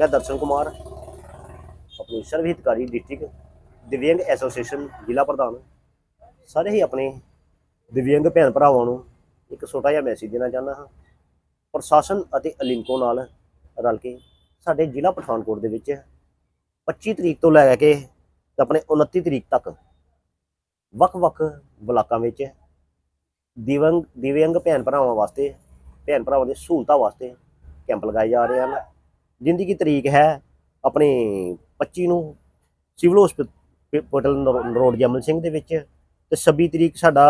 ਮੈਂ ਦਰਸ਼ਨ ਕੁਮਾਰ, ਆਪਣੀ ਸਰਵ ਹਿਤਕਾਰੀ ਡਿਸਟ੍ਰਿਕਟ ਦਿਵਿਆਂਗ ਐਸੋਸੀਏਸ਼ਨ ਜ਼ਿਲ੍ਹਾ ਪ੍ਰਧਾਨ। ਸਾਰੇ ਹੀ ਆਪਣੇ ਦਿਵਿਆਂਗ ਭੈਣ ਭਰਾਵਾਂ ਨੂੰ ਇੱਕ ਛੋਟਾ ਜਿਹਾ ਮੈਸੇਜ ਦੇਣਾ ਚਾਹੁੰਦਾ ਹਾਂ। ਪ੍ਰਸ਼ਾਸਨ ਅਤੇ ਅਲਿੰਕੋ ਨਾਲ ਰਲ ਕੇ ਸਾਡੇ ਜ਼ਿਲ੍ਹਾ ਪਠਾਨਕੋਟ ਦੇ ਵਿੱਚ 25 ਤਰੀਕ ਤੋਂ ਲੈ ਕੇ ਆਪਣੇ 29 ਤਰੀਕ ਤੱਕ ਵੱਖ-ਵੱਖ ਬਲਾਕਾਂ ਵਿੱਚ ਦਿਵੰਗ ਦਿਵਿਆਂਗ ਭੈਣ ਭਰਾਵਾਂ ਵਾਸਤੇ, ਭੈਣ ਭਰਾਵਾਂ ਦੀ ਸਹੂਲਤਾਂ ਵਾਸਤੇ ਕੈਂਪ ਲਗਾਏ ਜਾ ਰਹੇ ਹਨ। ਜਿੰਦੀ ਕੀ ਤਰੀਕ ਹੈ ਆਪਣੇ 25 ਨੂੰ civil hospital road Jamal Singh ਦੇ ਵਿੱਚ ਤੇ 26 ਤਰੀਕ ਸਾਡਾ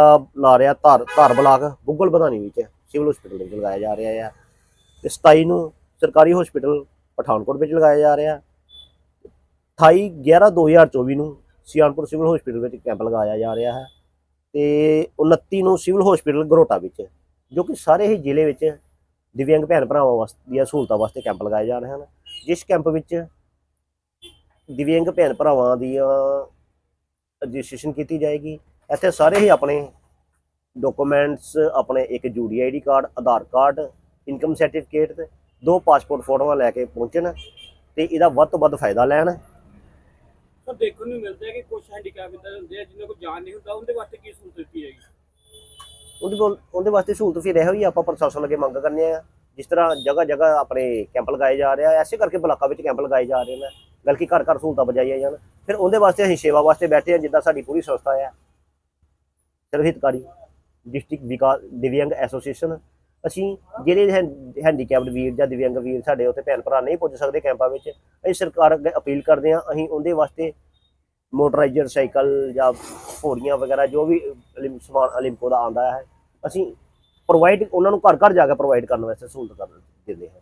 ਲਾ ਰਿਹਾ ਧਾਰ ਧਾਰ ਬਲਾਕ ਬੁੱਗਲ ਬਧਾਨੀ ਵਿੱਚ ਸਿਵਲ ਹਸਪੀਟਲ ਵਿੱਚ ਲਗਾਇਆ ਜਾ ਰਿਹਾ ਹੈ ਤੇ 27 ਨੂੰ ਸਰਕਾਰੀ ਹਸਪੀਟਲ ਪਠਾਨਕੋਟ ਵਿੱਚ ਲਗਾਇਆ ਜਾ ਰਿਹਾ। 28 11 2024 ਨੂੰ ਸਿਆਣਪੁਰ ਸਿਵਲ ਹਸਪੀਟਲ ਵਿੱਚ ਕੈਂਪ ਲਗਾਇਆ ਜਾ ਰਿਹਾ ਹੈ ਤੇ 29 ਨੂੰ ਸਿਵਲ ਹਸਪੀਟਲ ਗਰੋਟਾ ਵਿੱਚ, ਜੋ ਕਿ ਸਾਰੇ ਹੀ ਜ਼ਿਲ੍ਹੇ ਵਿੱਚ ਦਿਵਿਆਂਗ ਭੈਣ ਭਰਾਵਾਂ ਵਾਸਤੇ ਦੀਆਂ ਸਹੂਲਤਾਂ ਵਾਸਤੇ ਕੈਂਪ ਲਗਾਏ ਜਾ ਰਹੇ ਹਨ। ਜਿਸ ਕੈਂਪ ਵਿੱਚ ਦਿਵਿਆਂਗ ਭੈਣ ਭਰਾਵਾਂ ਦੀਆਂ ਰਜਿਸਟ੍ਰੇਸ਼ਨ ਕੀਤੀ ਜਾਏਗੀ। ਇੱਥੇ ਸਾਰੇ ਹੀ ਆਪਣੇ ਡਾਕੂਮੈਂਟਸ ਆਪਣੇ ਇੱਕ Judy ID card, Aadhaar card income certificate ਤੇ ਦੋ ਪਾਸਪੋਰਟ ਫੋਟੋਆਂ ਲੈ ਕੇ ਪਹੁੰਚਣ ਤੇ ਇਹਦਾ ਵੱਧ ਤੋਂ ਵੱਧ ਫਾਇਦਾ ਲੈਣ। ਸਰ, ਦੇਖਣ ਨੂੰ ਮਿਲਦਾ ਹੈ ਕਿ ਕੁਝ ਹੈਂਡੀਕੈਪ ਇਦਾਂ ਦੇ ਹੁੰਦੇ ਆ ਜਿਨ੍ਹਾਂ ਕੋਲ ਜਾਨ ਨਹੀਂ ਹੁੰਦਾ, ਉਹਦੇ ਵਾਸਤੇ ਕੀ ਸਹੂਲਤ ਉਹਦੇ ਕੋਲ ਉਹਦੇ ਵਾਸਤੇ ਸਹੂਲਤ ਫਿਰ ਇਹੋ ਹੀ ਆਪਾਂ ਪ੍ਰਸ਼ਾਸਨ ਅੱਗੇ ਮੰਗ ਕਰਨੇ ਆ। ਜਿਸ ਤਰ੍ਹਾਂ ਜਗ੍ਹਾ ਜਗ੍ਹਾ ਆਪਣੇ ਕੈਂਪ ਲਗਾਏ ਜਾ ਰਹੇ ਆ, ਐਸੇ ਕਰਕੇ ਬਲਾਕਾਂ ਵਿੱਚ ਕੈਂਪ ਲਗਾਏ ਜਾ ਰਹੇ ਨੇ, ਬਲਕਿ ਘਰ ਘਰ ਸਹੂਲਤਾਂ ਪਹੁੰਚਾਈਆਂ ਜਾਣ। ਫਿਰ ਉਹਦੇ ਵਾਸਤੇ ਅਸੀਂ ਸੇਵਾ ਵਾਸਤੇ ਬੈਠੇ ਆ, ਜਿੱਦਾਂ ਸਾਡੀ ਪੂਰੀ ਸੰਸਥਾ ਹੈ ਸਰਵ ਹਿਤਕਾਰੀ, ਡਿਸਟ੍ਰਿਕਟ ਵਿਕਾਸ ਦਿਵਿਆਂਗ ਐਸੋਸੀਏਸ਼ਨ। ਅਸੀਂ ਜਿਹੜੇ ਹੈਂਡੀਕੈਪਡ ਵੀਰ ਜਾਂ ਦਿਵਿਆਂਗ ਵੀਰ ਸਾਡੇ ਉੱਥੇ ਭੈਣ ਭਰਾ ਨਹੀਂ ਪੁੱਜ ਸਕਦੇ ਕੈਂਪਾਂ ਵਿੱਚ, ਅਸੀਂ ਸਰਕਾਰ ਅੱਗੇ ਅਪੀਲ ਕਰਦੇ ਹਾਂ ਅਸੀਂ ਉਹਦੇ ਵਾਸਤੇ ਮੋਟਰਾਈਜ਼ਰ ਸਾਈਕਲ ਜਾਂ ਘੋੜੀਆਂ ਵਗੈਰਾ ਜੋ ਵੀ ਅਲਿਮ- ਸਮਾਨ ਅਲਿੰਪੋ ਦਾ ਆਂਦਾ ਹੈ ਅਸੀਂ ਪ੍ਰੋਵਾਈਡ ਉਹਨਾਂ ਨੂੰ ਘਰ ਘਰ ਜਾ ਕੇ ਪ੍ਰੋਵਾਈਡ ਕਰਨ ਵਾਸਤੇ ਸਹੂਲਤ ਕਰ ਦਿੰਦੇ ਹਾਂ।